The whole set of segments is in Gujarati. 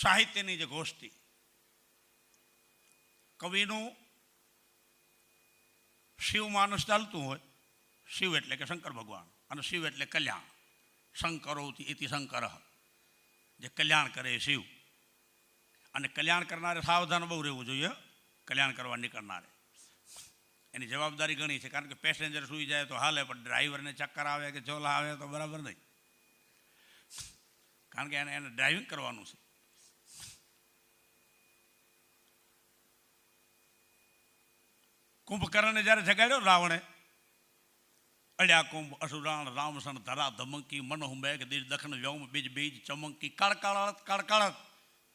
સાહિત્યની જે ગોષ્ઠી, કવિનું શિવ માનસ ચાલતું હોય, શિવ એટલે કે શંકર ભગવાન અને શિવ એટલે કલ્યાણ, શંકરોથી ઇતિ શંકર. જે કલ્યાણ કરે શિવ. અને કલ્યાણ કરનારે સાવધાન બહુ રહેવું જોઈએ, કલ્યાણ કરવા નીકળનારે. એની જવાબદારી ઘણી છે, કારણ કે પેસેન્જર સૂઈ જાય તો હાલે, પણ ડ્રાઈવરને ચક્કર આવે કે ચોલા આવે તો બરાબર નહીં. કારણ કે એને એને ડ્રાઇવિંગ કરવાનું છે. કુંભકર્ણને જ્યારે જગાડ્યો, રાવણે, અડ્યા કુંભ, અસુરાણ, રામસણ, ધરા, ધમંકી મનહુ મેઘ દીજ દખન, વ્યોમ, બીજ બીજ, ચમંકી કળકળત કળકળત.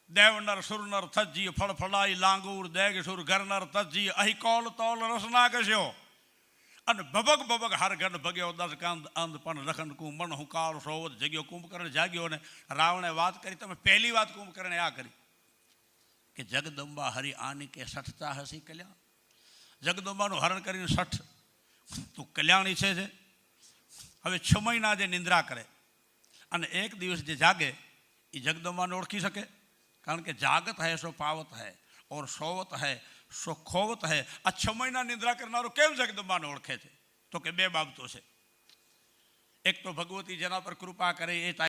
દેવનર, સુરનર થજી ફળ ફળાઈ લાંગુર દેગ સુર ઘરનર થજી અહી કોલ તોલ રસના કશ્યો અને ભબક ભબક હર ઘન ભગ્યો દસ કાંદ અંધ, પણ રખન કું મન હુંકાર સોવત, જગ્યો કુંભકર્ણ, જાગ્યો ને રાવણે વાત કરી. તમે પહેલી વાત કુંભકર્ણે આ કરી. કે જગદંબા હરિ આની કે સઠતા હસી કલ્યાણ જગદંબાનું હરણ કરીને સઠ તું કલ્યાણ છે હવે છ મહિના જે નિંદ્રા કરે. અને એક દિવસ જે જાગે, એ જગદંબાને ઓળખી શકે. કારણ કે જાગત હૈ, સો પાવત હૈ, ઓર સોવત હૈ, સો ખોવત હૈ. આ છ મહિના નિંદ્રા કરનારો કેમ જગદંબાને ઓળખે છે? તો કે બે બાબતો છે. એક તો ભગવતી જેના પર કૃપા કરે, એ